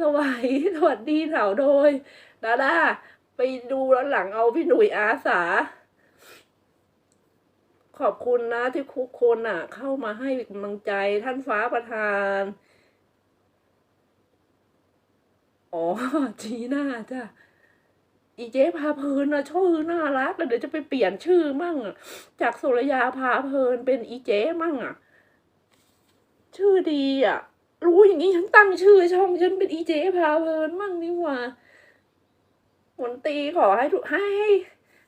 สวัยสวัสดีเถาโดยดาดาไปดูแล้วหลังเอาพี่หนุ่ยอาสา ขอบคุณนะที่คุกคนอะ เข้ามาให้กำลังใจท่านฟ้าประธาน อ๋อจีน่าจ้ะอีเจ๊พาเพลินนะชื่อน่ารักแล้วเดี๋ยวจะไปเปลี่ยนชื่อมั่งอะจากสุรยาพาเพลินเป็นอีเจ๊มั่งอะ ชื่อดีอะ รู้อย่างนี้ฉันตั้งชื่อช่องฉันเป็นอีเจพาเพลินมั่งนี่หว่าหนตีขอให้ทุกให้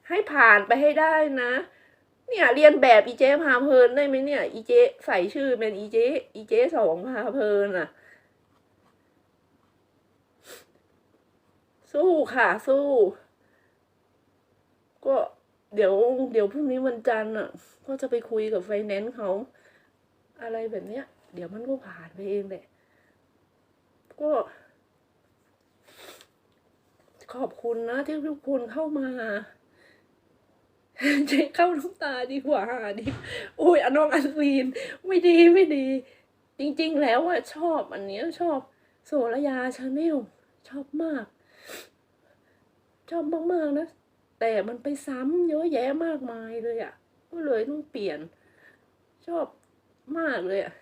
ให้ผ่านไปให้ได้นะ เนี่ย เรียนแบบอีเจพาเพลินได้ไหมเนี่ย อีเจใส่ชื่อเป็นอีเจอีเจสองพาเพลินอะสู้ค่ะ สู้ ก็เดี๋ยว เดี๋ยวพรุ่งนี้วันจันทร์อะ ก็จะไปคุยกับไฟแนนซ์เขา อะไรแบบเนี้ย เดี๋ยวมันก็ผ่านไปเองแหละก็ขอบคุณนะที่ทุกคนเข้ามาเจ๊เข้าน้ำตาดีกว่าดิโอ้ยอนองอันซีน ไม่ดีไม่ดี จริง ๆ แล้วอะชอบอันนี้ชอบโสระยาชาแนลชอบมาก ชอบมาก ๆ นะ แต่มันไปซ้ำเยอะแยะมากมายเลยอะ่ะก็เลยต้องเปลี่ยน ชอบมากเลยอะ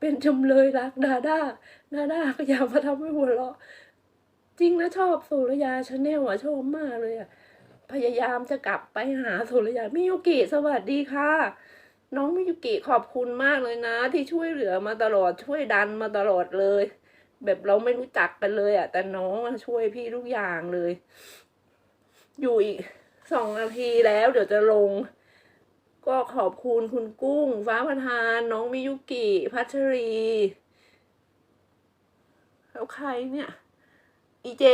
เป็นจำเลยรักดาด้าดาด้าก็อยากมาทำให้หัวเราะจริงนะชอบโซลยาชาแนลอะชอบมากเลยอะพยายามจะกลับไปหาโซลยามิยุกิสวัสดีค่ะ น้องมิยุกิขอบคุณมากเลยนะ ที่ช่วยเหลือมาตลอดช่วยดันมาตลอดเลย แบบเราไม่รู้จักกันเลยอะ แต่น้องช่วยพี่ทุกอย่างเลย อยู่อีกสองนาทีแล้วเดี๋ยวจะลง ก็ขอบคุณคุณกุ้ง ฟ้าประธาน น้องมิยุกิ พัชรีแล้วใครเนี่ย อีเจ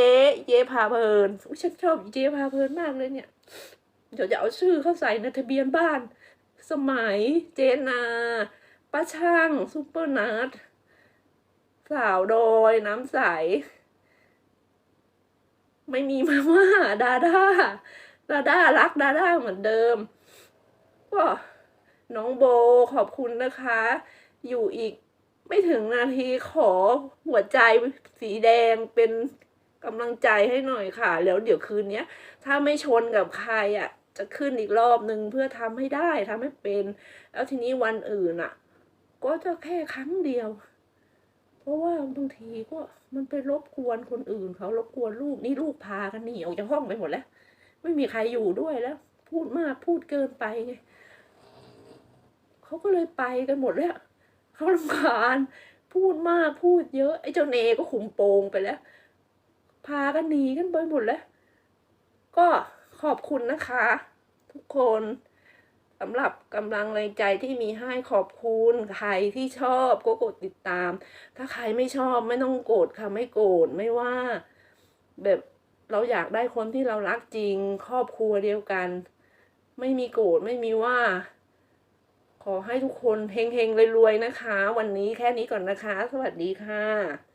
เจพาเพลินอุ๊ยฉันชอบอีเจพาเพลินมากเลยเนี่ย เดี๋ยวจะเอาชื่อเข้าใส่ในทะเบียนบ้าน สมัยเจนาป้าช่างซุปเปอร์นัทสาวโดยน้ำใส ไม่มีมาม่าดาด้าดาด้ารักดาด้าเหมือนเดิม ก็น้องโบขอบคุณนะคะ อยู่อีกไม่ถึงนาทีขอหัวใจสีแดงเป็นกำลังใจให้หน่อยค่ะ แล้วเดี๋ยวคืนนี้ถ้าไม่ชนกับใครอะ จะขึ้นอีกรอบหนึ่งเพื่อทำให้ได้ทำให้เป็น แล้วทีนี้วันอื่นอะ ก็จะแค่ครั้งเดียว เพราะว่าบางทีก็มันไปรบกวนคนอื่นเขารบกวนลูกนี่ลูกพากันหนีออกจากห้องไปหมดแล้ว ไม่มีใครอยู่ด้วยแล้ว พูดมากพูดเกินไปไงเขาก็เลยไปกันหมดแล้วเขาลำคาญพูดมากพูดเยอะไอ้เจ้าเนก็ขุมโปงไปแล้ว พากันหนีกันไปหมดแล้ว ก็ขอบคุณนะคะ ทุกคนสำหรับกำลังแรงใจที่มีให้ขอบคุณใครที่ชอบก็กดติดตาม ถ้าใครไม่ชอบไม่ต้องโกรธค่ะไม่โกรธไม่ว่าแบบ เราอยากได้คนที่เรารักจริง ครอบครัวเดียวกัน ไม่มีโกรธไม่มีว่า ขอให้ทุกคนเฮงๆรวยๆนะคะ วันนี้แค่นี้ก่อนนะคะ สวัสดีค่ะ